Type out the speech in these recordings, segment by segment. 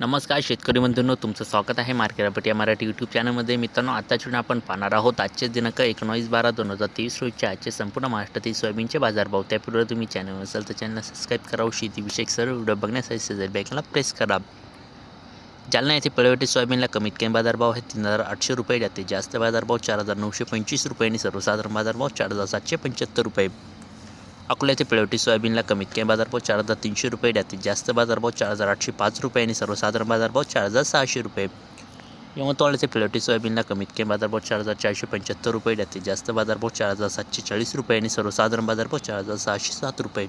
नमस्कार शेतकरी बंधूंनो तुमचं स्वागत आहे मार्केट या मराठी यूट्यूब चॅनलमध्ये मित्रांनो आताच्या आपण पाहणार आहोत आजचे दिनांक एकोणावीस बारा दोन हजार तेवीस रोजचे आजचे संपूर्ण महाराष्ट्रातील सोयाबीनचे बाजारभाव त्यापूर्वी तुम्ही चॅनल असाल तर चॅनल सबस्क्राईब करावं शेतीविषयक सर्व व्हिडिओ बघण्यासाठी सजर बॅकला प्रेस करा. जालना येथे पळवटी सोयाबीनला कमीत कमी बाजारभाव आहे तीन हजार आठशे रुपये. जाते जास्त बाजारभाव चार हजार नऊशे पंचवीस रुपये आणि सर्वसाधारण बाजारभाव चार हजार सातशे पंच्याहत्तर रुपये. अकोला येथे पिळवटी सोयाबीनला कमीत कमी बाजारभाव चार हजार तीनशे रुपये जास्तीत जास्त बाजारभाव चार हजार आठशे पाच रुपये आणि सर्वसाधारण बाजारभाव चार हजार सहाशे रुपये. यवतमाळ येथे पिळवटी सोयाबीनला कमीत कमी बाजारभाव चार हजार चारशे पंच्याहत्तर रुपये जास्तीत जास्त बाजारभाव चार हजार सातशे चाळीस रुपये आणि सर्वसाधारण बाजारभाव चार हजार सहाशे सात रुपये.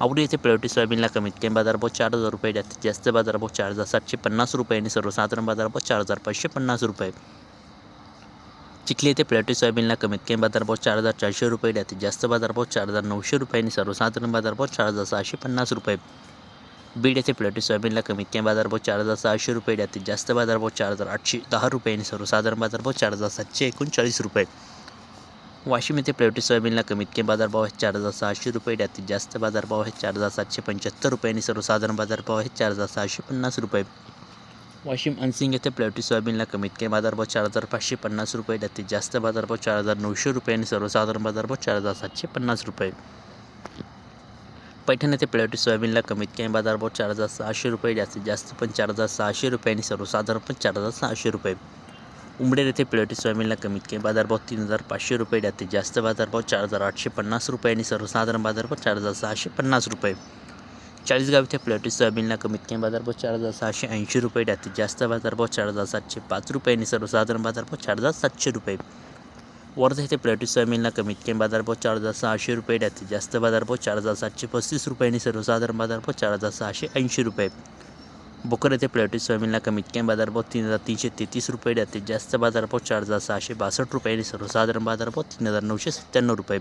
आवडी येथे पिळवटी सोयाबीनला कमीत कमी बाजारभाव चार हजार रुपये जास्तीत जास्त बाजारभाव चार हजार सातशे पन्नास रुपये आणि सर्वसाधारण बाजारभाव चार हजार पाचशे पन्नास रुपये. चिखली येथे प्लेटी सोयाबीनला कमीत कमी बाजारभाव चार हजार चारशे रुपये जास्तीत जास्त बाजारभाव चार हजार नऊशे रुपये आणि सर्वसाधारण बाजारभाव चार हजार सहाशे पन्नास रुपये. बीड येथे प्लेटी सोयाबीनला कमीत कमी बाजारभाव चार हजार सहाशे रुपये जास्तीत जास्त बाजारभाव चार हजार आठशे दहा रुपये आणि सर्वसाधारण बाजारभाव चार हजार सातशे एकोणचाळीस रुपये. वाशिम येथे प्लेटी सोयाबीनला कमीत कमी बाजारभाव आहे चार हजार सहाशे रुपये जास्तीत जास्त बाजारभाव आहे चार हजार सातशे पंच्याहत्तर रुपये आणि सर्वसाधारण बाजारभाव आहे चार हजार सहाशे पन्नास रुपये. वाशिम अनसिंग येथे प्लॅटी सोयाबीनला कमीत कमी बाजारभाव चार हजार पाचशे पन्नास रुपये जास्तीत जास्त बाजारभाव चार हजार नऊशे रुपये आणि सर्वसाधारण बाजारभाव चार हजार सातशे पन्नास रुपये. पैठण येथे प्लॅटी सोयाबीनला कमीत कमी बाजारभाव चार हजार सहाशे रुपये जास्तीत जास्त पण चार हजार सहाशे रुपये आणि सर्वसाधारण पण चार हजार सहाशे रुपये. उमडेर येथे प्लेटी सोयाबीनला कमीत कमी बाजारभाव तीन हजार पाचशे रुपये जास्तीत जास्त बाजारभाव चार हजार आठशे पन्नास रुपये आणि सर्वसाधारण बाजारभाव चार हजार सहाशे पन्नास रुपये. चाळीसगाव इथे प्लॅटी सोयाबीनला कमीत कमी बाजारभाव चार हजार सहाशे ऐंशी रुपये जास्तीत जास्त बाजारभाव चार हजार सातशे पाच रुपये आणि सर्वसाधारण बाजारभाव चार हजार सातशे रुपये. वर्धा येथे प्लॅटी सोयाबीनला कमीत कमी बाजारभाव चार हजार सहाशे रुपये जास्तीत जास्त बाजारभाव चार हजार सातशे पस्तीस रुपये आणि सर्वसाधारण बाजारभाव चार हजार सहाशे ऐंशी रुपये. बोकर येथे प्लॅटी सोयाबीनला कमीत कमी बाजारभाव तीन हजार तीनशे तेहतीस रुपये जास्तीत जास्त बाजारभाव चार हजार सहाशे बासष्ट रुपये आणि सर्वसाधारण बाजारभाव तीन हजार नऊशे सत्त्याण्णव रुपये.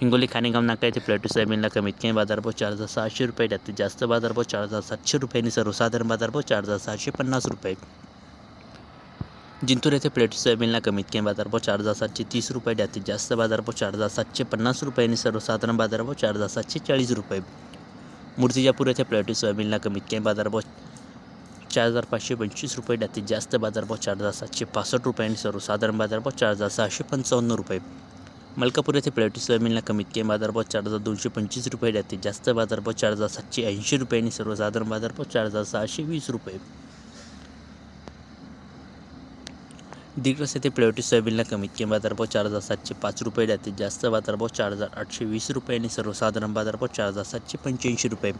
हिंगोली खाणेगाव नाका येथे प्लॅटू सोयाबीनला कमीत कमी बाजारभाव चार हजार सहाशे रुपये जास्तीत जास्त बाजारभाव चार हजार सातशे रुपये आणि सर्वसाधारण बाजारभाव चार हजार सहाशे पन्नास रुपये. जिंतूर येथे प्लेटी सोयाबीनला कमीत कमी बाजारभाव चार हजार सातशे तीस रुपये जास्तीत जास्त बाजारभाव चार हजार सातशे पन्नास रुपये आणि सर्वसाधारण बाजारभाव चार हजार सातशे चाळीस रुपये. मूर्तिजापूर येथे प्लेटी सोयाबीनला कमीत कमी बाजारभाव चार हजार पाचशे पंचवीस रुपये जास्तीत जास्त बाजारभाव चार हजार सातशे पासष्ट रुपये आणि सर्वसाधारण बाजारभाव चार हजार सहाशे पंचावन्न रुपये. मलकापूर येथे प्लेटी सोयाबीनला कमीत कमी बाजारभाव चार हजार दोनशे पंचवीस रुपये जाते जास्त बाजारभाव चार हजार सातशे ऐंशी रुपये आणि सर्वसाधारण बाजारभाव चार हजार सहाशे वीस रुपये. दिग्रस येथे प्लॉटी सोयाबीनला कमीत कमी बाजारभाव चार हजार सातशे पाच रुपये जास्तीत जास्त बाजारभाव चार हजार आठशे वीस रुपये आणि सर्वसाधारण बाजारभाव चार हजार सातशे पंच्याऐंशी रुपये.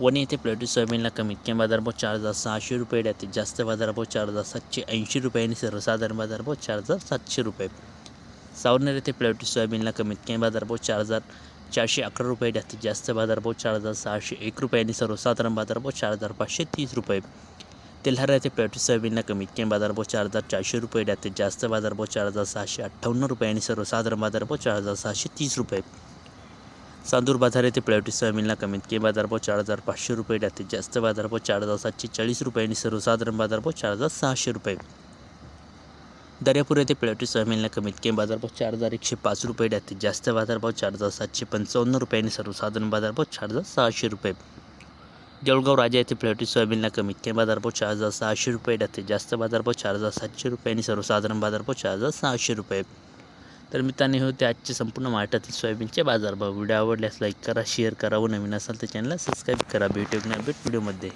वणी येथे प्लेटी सोयाबीनला कमीत कमी बाजारभाव चार हजार सहाशे रुपये जास्तीत जास्त बाजारभाव चार हजार सातशे ऐंशी रुपये आणि सर्वसाधारण बाजारभाव चार हजार सातशे रुपये. सावरनेर येथे प्लेटी सोयाबीनला कमीत कमी बाजारभाव चार हजार चारशे अकरा रुपये जास्तीत जास्त बाजारभाव चार हजार सहाशे एक रुपये आणि सर्वसाधारण बाजारभाव चार हजार पाचशे तीस रुपये. तेल्हारा येथे प्लेटी सोयाबीनला कमीत कमी बाजारभाव चार हजार चारशे रुपये जास्तीत जास्त बाजारभाव चार हजार सहाशे अठ्ठावन्न रुपये आणि सर्वसाधारण बाजारभाव चार हजार सहाशे तीस रुपये. चांदूर बाजार येथे प्लेटी सोयाबीनला कमीत कमी बाजारभाव चार हजार पाचशे रुपये जास्तीत जास्त बाजारभाव चार हजार सातशे चाळीस रुपये आणि सर्वसाधारण बाजारभाव चार हजार सहाशे रुपये. दर्यापूर येथे प्लेटी सोयाबीनला कमीत कमी बाजारभाव चार हजार एकशे पाच रुपये जास्तीत जास्त बाजारभाव चार हजार सातशे पंचावन्न रुपये आणि सर्वसाधारण बाजारभाव चार हजार सहाशे रुपये. जळगाव राजा येथे प्लेटी सोयाबीनला कमीत कमी बाजारभाव चार हजार सहाशे रुपये जास्तीत जास्त बाजारभाव चार हजार सातशे रुपये आणि सर्वसाधारण बाजारभाव चार हजार सहाशे रुपये. तर मित्रांनी होते आजचे संपूर्ण महाराष्ट्रातील सोयाबीनचे बाजारभाव. व्हिडिओ आवडल्यास लाईक करा शेअर करा व नवीन असाल तर चॅनलला सबस्क्राईब करा. भेटू एक अपडेट व्हिडिओमध्ये